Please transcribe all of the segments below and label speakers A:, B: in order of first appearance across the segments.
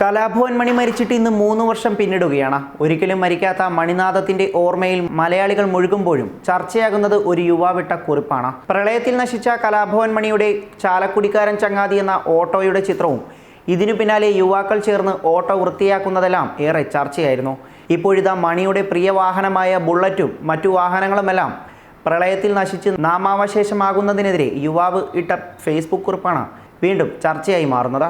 A: കലാഭവൻ മണി മരിച്ചിട്ട് ഇന്ന് മൂന്ന് വർഷം പിന്നിടുകയാണ്. ഒരിക്കലും മരിക്കാത്ത മണിനാഥത്തിന്റെ ഓർമ്മയിൽ മലയാളികൾ മുഴുകുമ്പോഴും ചർച്ചയാകുന്നത് ഒരു യുവാവിട്ട കുറിപ്പാണ്. പ്രളയത്തിൽ നശിച്ച കലാഭവൻ മണിയുടെ ചാലക്കുടിക്കാരൻ ചങ്ങാതി എന്ന ഓട്ടോയുടെ ചിത്രവും ഇതിനു പിന്നാലെ യുവാക്കൾ ചേർന്ന് ഓട്ടോ വൃത്തിയാക്കുന്നതെല്ലാം ഏറെ ചർച്ചയായിരുന്നു. ഇപ്പോഴിതാ മണിയുടെ പ്രിയ വാഹനമായ ബുള്ളറ്റും മറ്റു വാഹനങ്ങളുമെല്ലാം പ്രളയത്തിൽ നശിച്ച് നാമാവശേഷമാകുന്നതിനെതിരെ യുവാവ് ഇട്ട ഫേസ്ബുക്ക് കുറിപ്പാണ് വീണ്ടും ചർച്ചയായി മാറുന്നത്.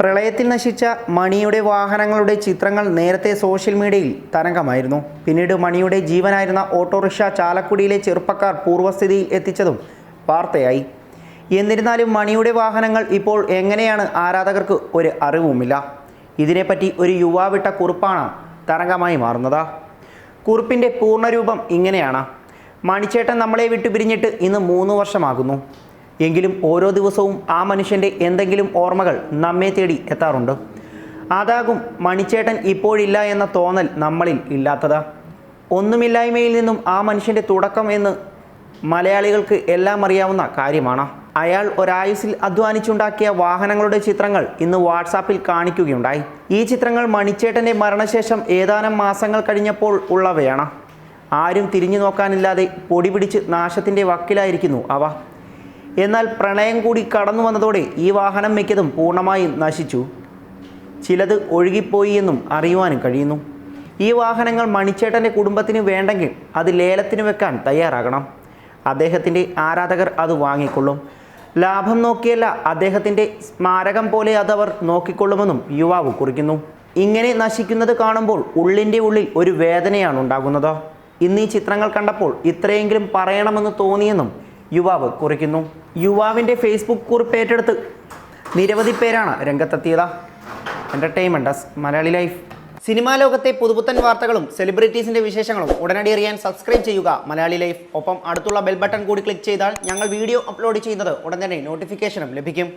A: പ്രളയത്തിൽ നശിച്ച മണിയുടെ വാഹനങ്ങളുടെ ചിത്രങ്ങൾ നേരത്തെ സോഷ്യൽ മീഡിയയിൽ തരംഗമായിരുന്നു. പിന്നീട് മണിയുടെ ജീവനായിരുന്ന ഓട്ടോറിക്ഷ ചാലക്കുടിയിലെ ചെറുപ്പക്കാർ പൂർവസ്ഥിതിയിൽ എത്തിച്ചതും വാർത്തയായി. എന്നിരുന്നാലും മണിയുടെ വാഹനങ്ങൾ ഇപ്പോൾ എങ്ങനെയാണ് ആരാധകർക്ക് ഒരു അറിവുമില്ല. ഇതിനെപ്പറ്റി ഒരു യുവാവിട്ട കുറിപ്പാണ് തരംഗമായി മാറുന്നത്. കുറിപ്പിന്റെ പൂർണരൂപം ഇങ്ങനെയാണ്. മണിച്ചേട്ടൻ നമ്മളെ വിട്ടുപിരിഞ്ഞിട്ട് ഇന്ന് മൂന്ന് വർഷമാകുന്നു. എങ്കിലും ഓരോ ദിവസവും ആ മനുഷ്യന്റെ എന്തെങ്കിലും ഓർമ്മകൾ നമ്മെ തേടി എത്താറുണ്ട്. അതാകും മണിച്ചേട്ടൻ ഇപ്പോഴില്ല എന്ന തോന്നൽ നമ്മളിൽ ഇല്ലാത്തതാ. ഒന്നുമില്ലായ്മയിൽ നിന്നും ആ മനുഷ്യന്റെ തുടക്കം എന്ന് മലയാളികൾക്ക് എല്ലാം അറിയാവുന്ന കാര്യമാണ്. അയാൾ ഒരായുസിൽ അധ്വാനിച്ചുണ്ടാക്കിയ വാഹനങ്ങളുടെ ചിത്രങ്ങൾ ഇന്ന് വാട്സാപ്പിൽ കാണിക്കുകയുണ്ടായി. ഈ ചിത്രങ്ങൾ മണിച്ചേട്ടന്റെ മരണശേഷം ഏതാനും മാസങ്ങൾ കഴിഞ്ഞപ്പോൾ ഉള്ളവയാണ്. ആരും തിരിഞ്ഞു നോക്കാനില്ലാതെ പൊടി പിടിച്ച് നാശത്തിന്റെ വക്കിലായിരിക്കുന്നു അവ. എന്നാൽ പ്രണയം കൂടി കടന്നു വന്നതോടെ ഈ വാഹനം മിക്കതും പൂർണമായും നശിച്ചു. ചിലത് ഒഴുകിപ്പോയി എന്നും അറിയുവാനും കഴിയുന്നു. ഈ വാഹനങ്ങൾ മണിച്ചേട്ടന്റെ കുടുംബത്തിന് വേണ്ടെങ്കിൽ അത് ലേലത്തിന് വെക്കാൻ തയ്യാറാകണം. അദ്ദേഹത്തിന്റെ ആരാധകർ അത് വാങ്ങിക്കൊള്ളും. ലാഭം നോക്കിയല്ല അദ്ദേഹത്തിന്റെ സ്മാരകം പോലെ അതവർ നോക്കിക്കൊള്ളുമെന്നും യുവാവ് കുറിക്കുന്നു. ഇങ്ങനെ നശിക്കുന്നത് കാണുമ്പോൾ ഉള്ളിന്റെ ഉള്ളിൽ ഒരു വേദനയാണ് ഉണ്ടാകുന്നത്. ഇന്ന് ഈ ചിത്രങ്ങൾ കണ്ടപ്പോൾ ഇത്രയെങ്കിലും പറയണമെന്ന് തോന്നിയെന്നും യുവാവ് കുറിക്കുന്നു. യുവാവിന്റെ ഫേസ്ബുക്ക് കുറിപ്പ് ഏറ്റെടുത്ത് നിരവധി പേരാണ് രംഗത്തെത്തിയത്. Entertainment desk Malayali life cinema ലോകത്തെ പുതുപുത്തൻ വാർത്തകളും സെലിബ്രിറ്റീസിന്റെ വിശേഷങ്ങളും ഉടനടി അറിയാൻ സബ്സ്ക്രൈബ് ചെയ്യുക മലയാളി ലൈഫ് ഒപ്പം അടുത്തുള്ള ബെൽ ബട്ടൺ കൂടി ക്ലിക്ക് ചെയ്താൽ ഞങ്ങൾ വീഡിയോ അപ്ലോഡ് ചെയ്യുന്നത് ഉടൻ തന്നെ നോട്ടിഫിക്കേഷനും ലഭിക്കും.